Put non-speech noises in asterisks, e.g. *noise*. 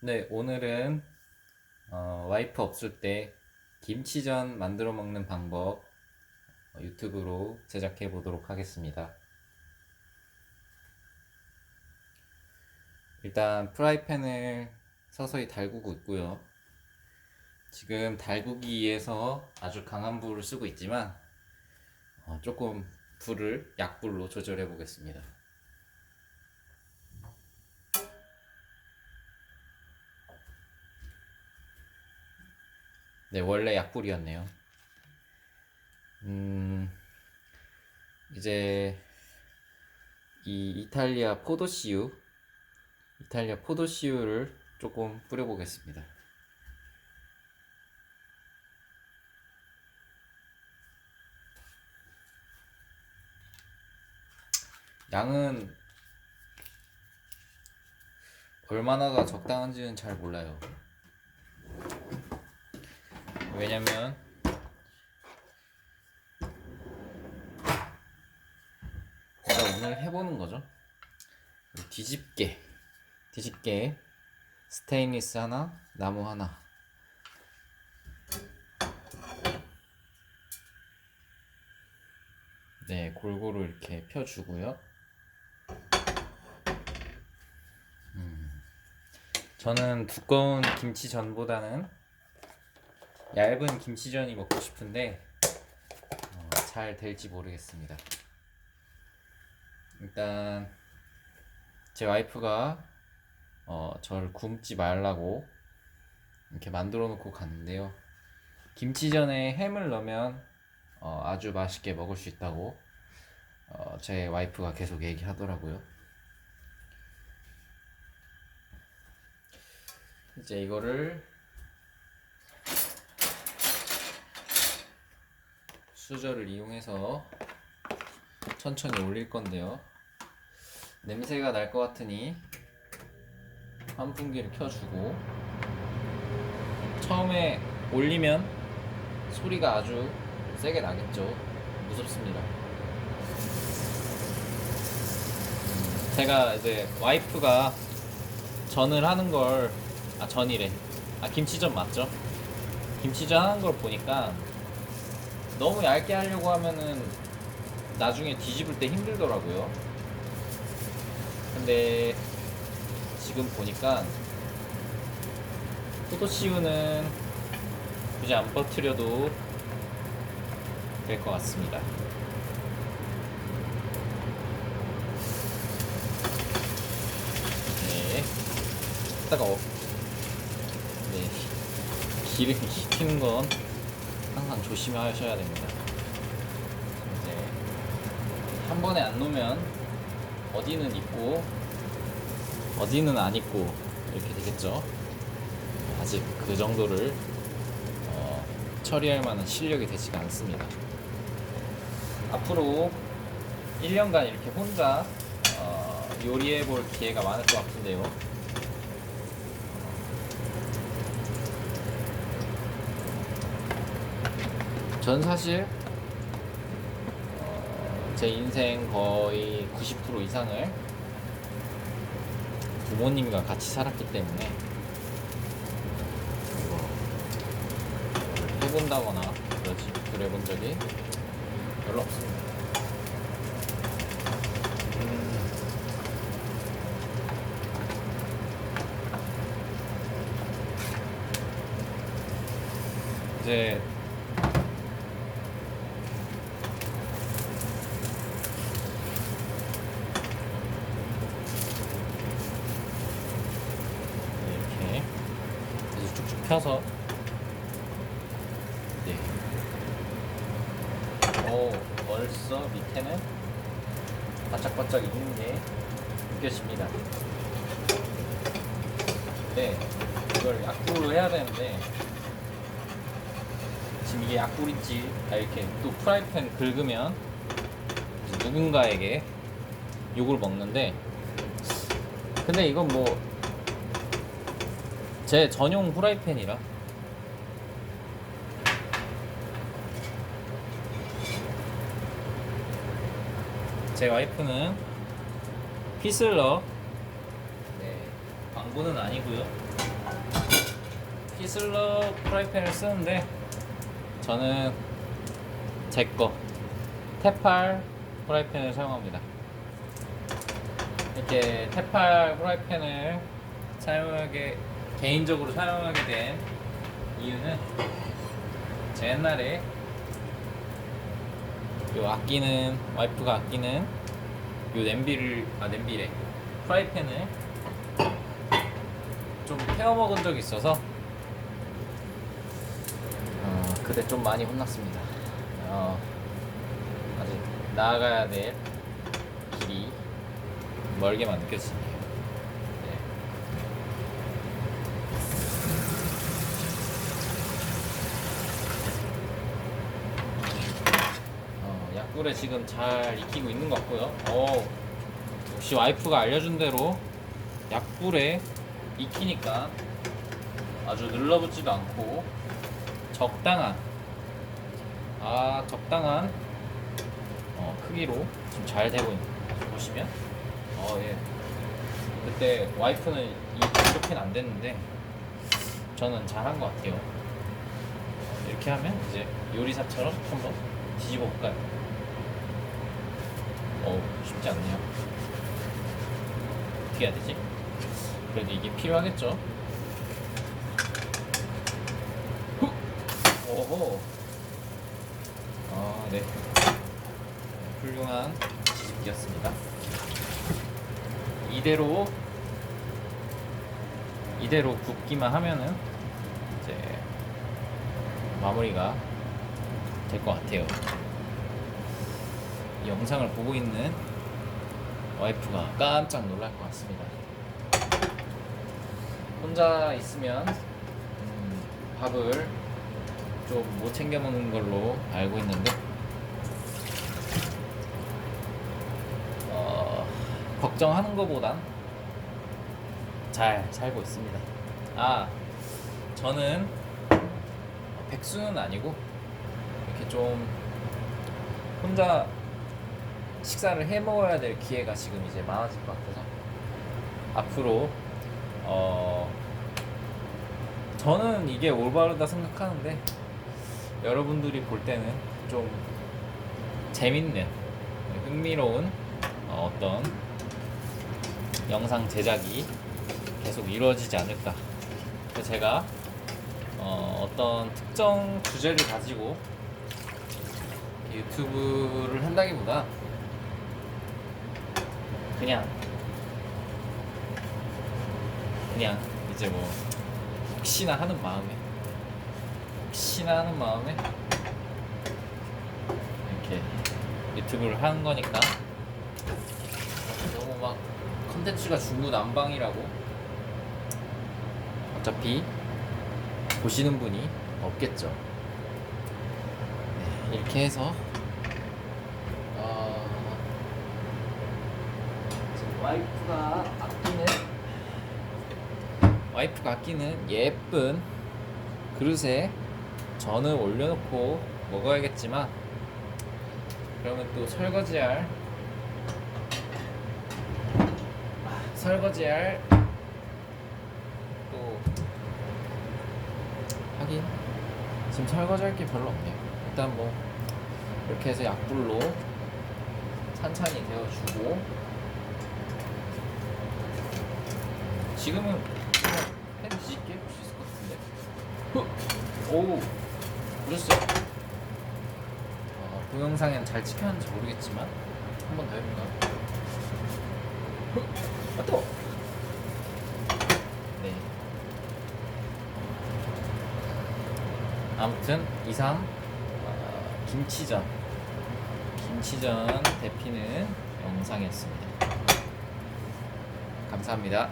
네, 오늘은 어, 와이프 없을 때 김치전 만들어 먹는 방법 어, 유튜브로 제작해 보도록 하겠습니다. 일단 프라이팬을 서서히 달구고 있고요. 지금 달구기에서 아주 강한 불을 쓰고 있지만 어, 조금 불을 약불로 조절해 보겠습니다. 네, 원래 약불이었네요. 음, 이제 이 이탈리아 포도씨유, 이탈리아 포도씨유를 조금 뿌려보겠습니다. 양은 얼마나가 적당한지는 잘 몰라요. 왜냐면 제가 오늘 해보는 거죠. 뒤집개, 뒤집개, 스테인리스 하나, 나무 하나. 네, 골고루 이렇게 펴주고요. 음, 저는 두꺼운 김치전보다는 얇은 김치전이 먹고 싶은데 어, 잘 될지 모르겠습니다. 일단 제 와이프가 어, 저를 굶지 말라고 이렇게 만들어 놓고 갔는데요. 김치전에 햄을 넣으면 어, 아주 맛있게 먹을 수 있다고 어, 제 와이프가 계속 얘기하더라고요. 이제 이거를 수저를 이용해서 천천히 올릴 건데요. 냄새가 날 것 같으니 환풍기를 켜주고 처음에 올리면 소리가 아주 세게 나겠죠. 무섭습니다. 음, 제가 이제 와이프가 전을 하는 걸, 아, 전이래. 아, 김치전 맞죠? 김치전 하는 걸 보니까 너무 얇게 하려고 하면은 나중에 뒤집을 때 힘들더라고요. 근데 지금 보니까 포도씨유는 굳이 안 퍼뜨려도 될 것 같습니다. 네. 따가워. 네. 기름 식히는 *laughs* 건 항상 조심하셔야 됩니다. 이제 한 번에 안 놓으면 어디는 있고 어디는 안 있고 이렇게 되겠죠. 아직 그 정도를 어, 처리할 만한 실력이 되지가 않습니다. 앞으로 1년간 이렇게 혼자 어, 요리해 볼 기회가 많을 것 같은데요. 전 사실 어, 제 인생 거의 90% 이상을 부모님과 같이 살았기 때문에 이거 해본다거나 그러지 그래본 적이 별로 없습니다. 음. 이제 이렇게 아주 쭉쭉 펴서 네. 오 벌써 밑에는 바짝바짝 익는 게 느껴집니다. 네, 이걸 약불로 해야 되는데 지금 이게 약불인지 아, 이렇게 또 프라이팬 긁으면 누군가에게 욕을 먹는데 근데 이건 뭐 제 전용 후라이팬이라. 제 와이프는 휘슬러. 네 광고는 아니고요. 히슬러 프라이팬을 쓰는데 저는 제거 테팔 프라이팬을 사용합니다. 이렇게 테팔 프라이팬을 사용하게 개인적으로 사용하게 된 이유는 제 옛날에 요 아끼는 와이프가 아끼는 요 냄비를 아 냄비래 프라이팬을 좀 태워 먹은 적이 있어서 어, 그때 좀 많이 혼났습니다. 어, 아직 나아가야 될 길이 멀게만 느껴지네요. 네. 어, 약불에 지금 잘 익히고 있는 것 같고요. 어, 역시 와이프가 알려준 대로 약불에 익히니까 아주 눌러붙지도 않고 적당한 아 적당한 어, 크기로 지금 잘 되고 있는 거 보시면 어 예. 그때 와이프는 이 이렇게는 안 됐는데 저는 잘한 것 같아요. 어, 이렇게 하면 이제 요리사처럼 한번 뒤집어 볼까요? 어 쉽지 않네요. 어떻게 해야 되지? 그래도 이게 필요하겠죠? 후! 오호. 아, 네. 훌륭한 뒤집기였습니다. 이대로 이대로 굽기만 하면은 이제 마무리가 될 것 같아요. 이 영상을 보고 있는 와이프가 깜짝 놀랄 것 같습니다. 혼자 있으면 음, 밥을 좀 못 챙겨 먹는 걸로 알고 있는데 어, 걱정하는 것보단 잘 살고 있습니다. 아 저는 백수는 아니고 이렇게 좀 혼자 식사를 해 먹어야 될 기회가 지금 이제 많아질 것 같아서 앞으로 어 저는 이게 올바르다 생각하는데 여러분들이 볼 때는 좀 재밌는 흥미로운 어, 어떤 영상 제작이 계속 이루어지지 않을까. 제가 어, 어떤 특정 주제를 가지고 유튜브를 한다기보다 그냥. 그냥 이제 뭐 혹시나 하는 마음에. 혹시나 하는 마음에 이렇게 유튜브를 하는 거니까. 너무 막 컨텐츠가 중구난방이라고 어차피 보시는 분이 없겠죠. 네, 이렇게 해서 어, 지금 와이프가 아끼는 와이프가 아끼는 예쁜 그릇에 전을 올려놓고 먹어야겠지만 그러면 또 설거지할 아, 설거지할 또 하긴 지금 설거지할 게 별로 없네요. 일단 뭐 이렇게 해서 약불로 찬찬히 데워주고 지금은 햄 뒤집게 해볼 수 있을 것 같은데. 후! 오, 보셨어요? 어, 동영상엔 잘 찍혔는지 모르겠지만 한 번 더 해볼까요? 후! 아 뜨거. 네. 아무튼 이상 어, 김치전 김치전 데피는 영상이었습니다. 감사합니다.